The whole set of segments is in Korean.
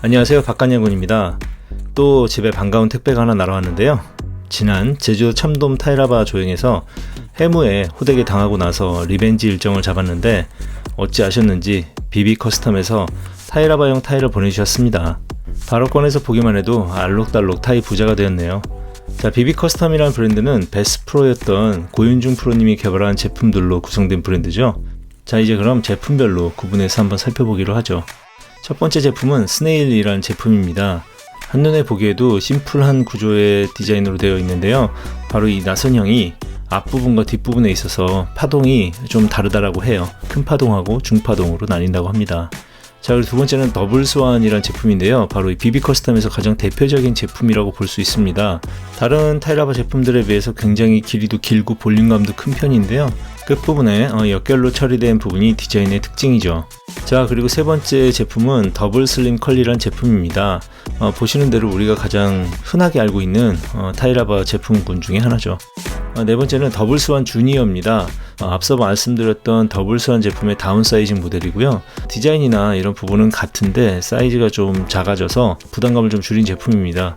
안녕하세요 박간양군입니다. 또 집에 반가운 택배가 하나 날아왔는데요. 지난 제주 참돔 타이라바 조행에서 해무에 호되게 당하고 나서 리벤지 일정을 잡았는데 어찌 아셨는지 비비 커스텀에서 타이라바용 타이를 보내주셨습니다. 바로 꺼내서 보기만 해도 알록달록 타이 부자가 되었네요. 자, 비비 커스텀이라는 브랜드는 베스 프로였던 고윤중 프로님이 개발한 제품들로 구성된 브랜드죠. 자, 이제 그럼 제품별로 구분해서 한번 살펴보기로 하죠. 첫 번째 제품은 스네일이라는 제품입니다. 한눈에 보기에도 심플한 구조의 디자인으로 되어 있는데요. 바로 이 나선형이 앞부분과 뒷부분에 있어서 파동이 좀 다르다라고 해요. 큰 파동하고 중파동으로 나뉜다고 합니다. 자, 그리고 두 번째는 더블 스완이라는 제품인데요. 바로 이 비비 커스텀에서 가장 대표적인 제품이라고 볼 수 있습니다. 다른 타이라바 제품들에 비해서 굉장히 길이도 길고 볼륨감도 큰 편인데요. 끝부분에 어, 역결로 처리된 부분이 디자인의 특징이죠. 자, 그리고 세 번째 제품은 더블 슬림 컬리란 제품입니다. 어, 보시는 대로 우리가 가장 흔하게 알고 있는 어, 타이라바 제품군 중에 하나죠. 어, 네 번째는 더블 스완 주니어입니다. 어, 앞서 말씀드렸던 더블 스완 제품의 다운사이징 모델이고요. 디자인이나 이런 부분은 같은데 사이즈가 좀 작아져서 부담감을 좀 줄인 제품입니다.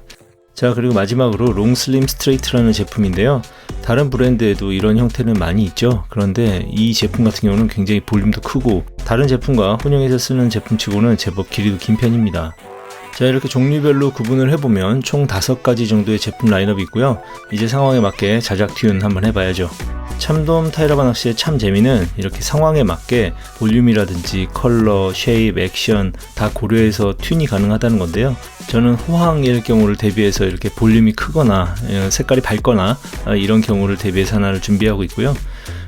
자 그리고 마지막으로 롱슬림 스트레이트라는 제품인데요. 다른 브랜드에도 이런 형태는 많이 있죠. 그런데 이 제품 같은 경우는 굉장히 볼륨도 크고 다른 제품과 혼용해서 쓰는 제품치고는 제법 길이도 긴 편입니다. 자 이렇게 종류별로 구분을 해보면 총 5가지 정도의 제품 라인업이 있고요. 이제 상황에 맞게 자작 튠 한번 해봐야죠 참돔 타이라바 낚시의 참 재미는 이렇게 상황에 맞게 볼륨이라든지 컬러, 쉐입, 액션 다 고려해서 튠이 가능하다는 건데요. 저는 호황일 경우를 대비해서 이렇게 볼륨이 크거나 어, 색깔이 밝거나 어, 이런 경우를 대비해서 하나를 준비하고 있고요.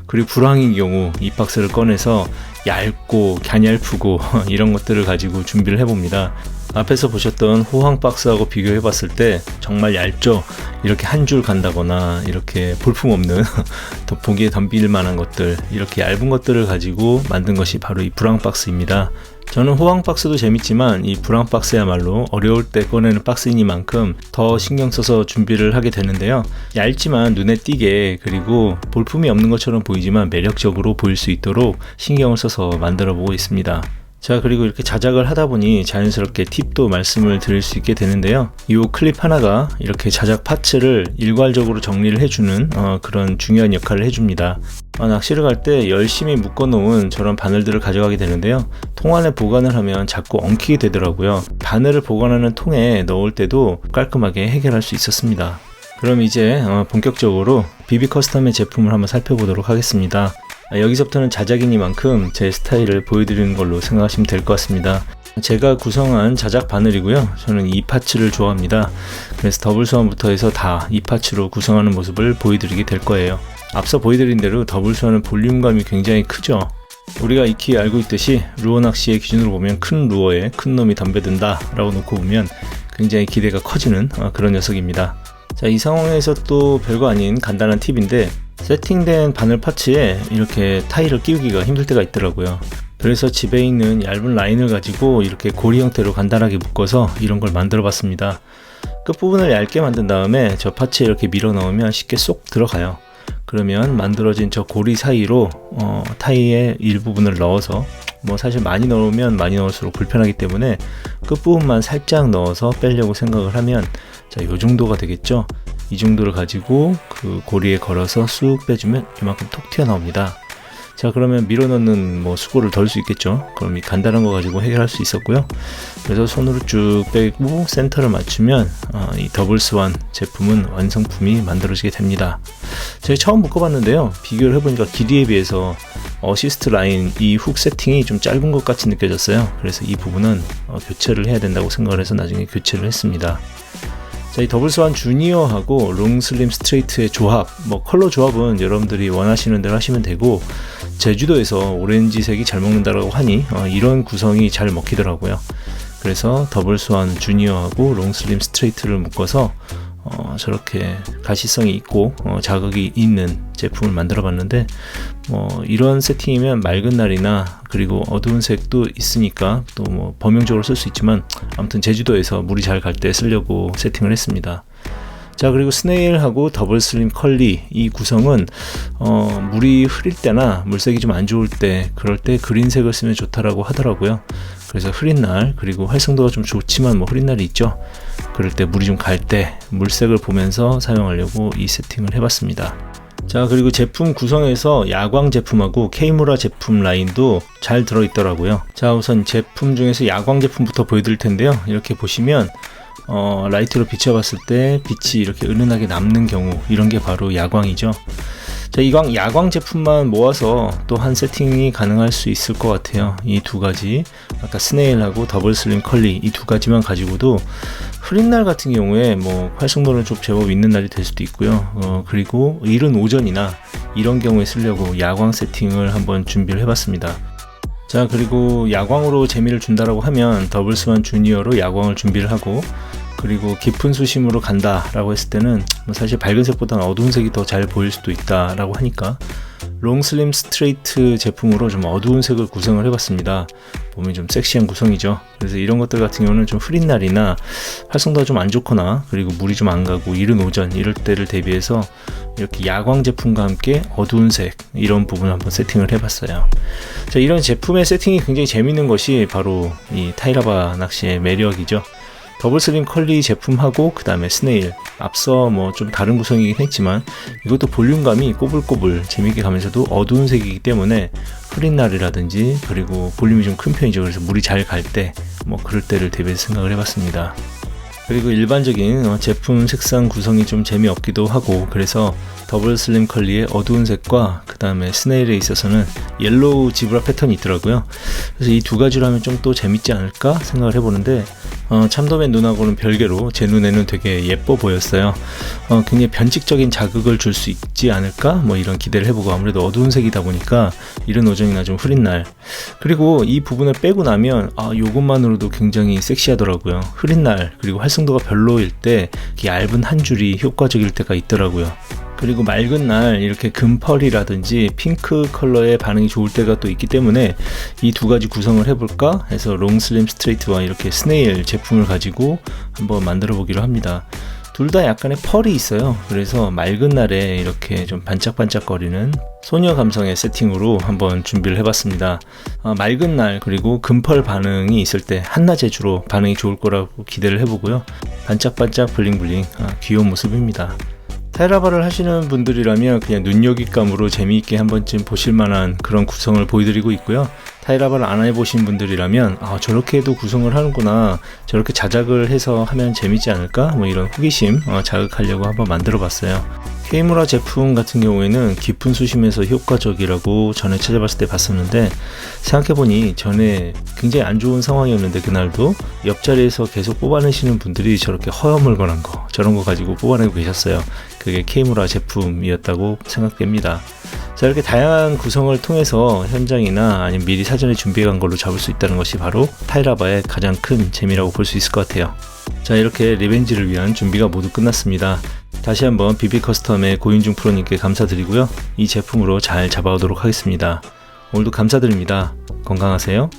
그리고 불황인 경우 이 박스를 꺼내서 얇고 갸냘프고 이런 것들을 가지고 준비를 해봅니다. 앞에서 보셨던 호황 박스하고 비교해 봤을 때 정말 얇죠? 이렇게 한 줄 간다거나 이렇게 볼품 없는 더 보기에 덤빌 만한 것들 이렇게 얇은 것들을 가지고 만든 것이 바로 이 브랑 박스입니다. 저는 호황 박스도 재밌지만 이 브랑 박스야말로 어려울 때 꺼내는 박스이니만큼 더 신경 써서 준비를 하게 되는데요. 얇지만 눈에 띄게 그리고 볼품이 없는 것처럼 보이지만 매력적으로 보일 수 있도록 신경을 써서 만들어 보고 있습니다. 자 그리고 이렇게 자작을 하다 보니 자연스럽게 팁도 말씀을 드릴 수 있게 되는데요. 이 클립 하나가 이렇게 자작 파츠를 일괄적으로 정리를 해주는 어, 그런 중요한 역할을 해줍니다. 어, 낚시를 갈 때 열심히 묶어 놓은 저런 바늘들을 가져가게 되는데요. 통 안에 보관을 하면 자꾸 엉키게 되더라고요. 바늘을 보관하는 통에 넣을 때도 깔끔하게 해결할 수 있었습니다. 그럼 이제 어, 본격적으로 비비 커스텀의 제품을 한번 살펴보도록 하겠습니다. 아, 여기서부터는 자작이니만큼 제 스타일을 보여드리는 걸로 생각하시면 될 것 같습니다. 제가 구성한 자작 바늘이고요. 저는 이 파츠를 좋아합니다. 그래서 더블 수완부터 해서 다 이 파츠로 구성하는 모습을 보여드리게 될 거예요. 앞서 보여드린 대로 더블 수완은 볼륨감이 굉장히 크죠. 우리가 익히 알고 있듯이 루어 낚시의 기준으로 보면 큰 루어에 큰 놈이 덤벼든다 라고 놓고 보면 굉장히 기대가 커지는 어, 그런 녀석입니다. 자, 이 상황에서 또 별거 아닌 간단한 팁인데 세팅된 바늘 파츠에 이렇게 타일을 끼우기가 힘들 때가 있더라고요. 그래서 집에 있는 얇은 라인을 가지고 이렇게 고리 형태로 간단하게 묶어서 이런 걸 만들어 봤습니다. 끝부분을 얇게 만든 다음에 저 파츠에 이렇게 밀어 넣으면 쉽게 쏙 들어가요. 그러면 만들어진 저 고리 사이로 어, 타이의 일부분을 넣어서 뭐 사실 많이 넣으면 많이 넣을수록 불편하기 때문에 끝부분만 살짝 넣어서 빼려고 생각을 하면 자, 이 정도가 되겠죠. 이 정도를 가지고 그 고리에 걸어서 쑥 빼주면 이만큼 톡 튀어나옵니다. 자 그러면 밀어넣는 뭐 수고를 덜 수 있겠죠? 그럼 이 간단한 거 가지고 해결할 수 있었고요. 그래서 손으로 쭉 빼고 센터를 맞추면 어, 이 더블 스완 제품은 완성품이 만들어지게 됩니다. 제가 처음 묶어봤는데요. 비교를 해보니까 길이에 비해서 어시스트 라인 이 훅 세팅이 좀 짧은 것 같이 느껴졌어요. 그래서 이 부분은 어, 교체를 해야 된다고 생각을 해서 나중에 교체를 했습니다 자, 이 더블스완 주니어하고 롱슬림 스트레이트의 조합, 뭐 컬러 조합은 여러분들이 원하시는 대로 하시면 되고 제주도에서 오렌지색이 잘 먹는다라고 하니 어, 이런 구성이 잘 먹히더라고요. 그래서 더블스완 주니어하고 롱슬림 스트레이트를 묶어서 어, 저렇게 가시성이 있고 어, 자극이 있는 제품을 만들어 봤는데 뭐 이런 세팅이면 맑은 날이나 그리고 어두운 색도 있으니까 또 뭐 범용적으로 쓸 수 있지만 아무튼 제주도에서 물이 잘 갈 때 쓰려고 세팅을 했습니다. 자 그리고 스네일하고 더블 슬림 컬리 이 구성은 어, 물이 흐릴 때나 물색이 좀 안 좋을 때 그럴 때 그린색을 쓰면 좋다라고 하더라고요. 그래서 흐린 날 그리고 활성도가 좀 좋지만 뭐 흐린 날이 있죠. 그럴 때 물이 좀 갈 때 물색을 보면서 사용하려고 이 세팅을 해봤습니다. 자 그리고 제품 구성에서 야광 제품하고 케이무라 제품 라인도 잘 들어있더라고요. 자 우선 제품 중에서 야광 제품부터 보여드릴 텐데요. 이렇게 보시면 어, 라이트로 비춰봤을 때 빛이 이렇게 은은하게 남는 경우 이런 게 바로 야광이죠. 자, 이광 야광 제품만 모아서 또 한 세팅이 가능할 수 있을 것 같아요. 이 두 가지 아까 스네일하고 더블 슬림 컬리 이 두 가지만 가지고도 흐린 날 같은 경우에 뭐 활성도는 좀 제법 있는 날이 될 수도 있고요. 어, 그리고 이른 오전이나 이런 경우에 쓰려고 야광 세팅을 한번 준비를 해봤습니다. 자 그리고 야광으로 재미를 준다라고 하면 더블스완 주니어로 야광을 준비를 하고 그리고 깊은 수심으로 간다 라고 했을 때는 뭐 사실 밝은 색보다는 어두운 색이 더 잘 보일 수도 있다 라고 하니까 롱슬림 스트레이트 제품으로 좀 어두운 색을 구성을 해봤습니다. 보면 좀 섹시한 구성이죠. 그래서 이런 것들 같은 경우는 좀 흐린 날이나 활성도가 좀 안 좋거나 그리고 물이 좀 안 가고 이른 오전 이럴 때를 대비해서 이렇게 야광 제품과 함께 어두운 색 이런 부분을 한번 세팅을 해봤어요. 자 이런 제품의 세팅이 굉장히 재밌는 것이 바로 이 타이라바 낚시의 매력이죠. 더블 슬림 컬리 제품하고 그 다음에 스네일 앞서 뭐 좀 다른 구성이긴 했지만 이것도 볼륨감이 꼬불꼬불 재밌게 가면서도 어두운 색이기 때문에 흐린 날이라든지 그리고 볼륨이 좀 큰 편이죠 그래서 물이 잘 갈 때 뭐 그럴 때를 대비해서 생각을 해봤습니다 그리고 일반적인 어, 제품 색상 구성이 좀 재미없기도 하고 그래서 더블 슬림 컬리의 어두운 색과 그 다음에 스네일에 있어서는 옐로우 지브라 패턴이 있더라고요 그래서 이 두 가지로 하면 좀 또 재밌지 않을까 생각을 해보는데 어, 참돔의 눈하고는 별개로 제 눈에는 되게 예뻐 보였어요. 어, 굉장히 변칙적인 자극을 줄 수 있지 않을까? 뭐 이런 기대를 해보고 아무래도 어두운 색이다 보니까 이른 오전이나 좀 흐린 날. 그리고 이 부분을 빼고 나면 아, 요것만으로도 굉장히 섹시하더라고요. 흐린 날 그리고 활 성도가 별로일 때 얇은 한 줄이 효과적일 때가 있더라고요. 그리고 맑은 날 이렇게 금펄이라든지 핑크 컬러의 반응이 좋을 때가 또 있기 때문에 이 두 가지 구성을 해볼까 해서 롱슬림 스트레이트와 이렇게 스네일 제품을 가지고 한번 만들어 보기로 합니다. 둘 다 약간의 펄이 있어요. 그래서 맑은 날에 이렇게 좀 반짝반짝거리는 소녀 감성의 세팅으로 한번 준비를 해봤습니다. 어, 맑은 날 그리고 금펄 반응이 있을 때 한낮에 주로 반응이 좋을 거라고 기대를 해보고요. 반짝반짝 블링블링 아, 귀여운 모습입니다. 테라바를 하시는 분들이라면 그냥 눈여깃감으로 재미있게 한 번쯤 보실 만한 그런 구성을 보여드리고 있고요. 타이라바를 안 해보신 분들이라면 아, 저렇게도 구성을 하는구나. 저렇게 자작을 해서 하면 재밌지 않을까? 뭐 이런 호기심 어, 자극하려고 한번 만들어 봤어요. 케이무라 제품 같은 경우에는 깊은 수심에서 효과적이라고 전에 찾아봤을 때 봤었는데 생각해보니 전에 굉장히 안 좋은 상황이었는데 그날도 옆자리에서 계속 뽑아내시는 분들이 저렇게 허여물건한 거 저런 거 가지고 뽑아내고 계셨어요. 그게 케이무라 제품이었다고 생각됩니다 자 이렇게 다양한 구성을 통해서 현장이나 아니면 미리 사전에 준비해 간 걸로 잡을 수 있다는 것이 바로 타이라바의 가장 큰 재미라고 볼 수 있을 것 같아요. 자 이렇게 리벤지를 위한 준비가 모두 끝났습니다. 다시 한번 비비 커스텀의 고윤중 프로님께 감사드리고요. 이 제품으로 잘 잡아오도록 하겠습니다. 오늘도 감사드립니다. 건강하세요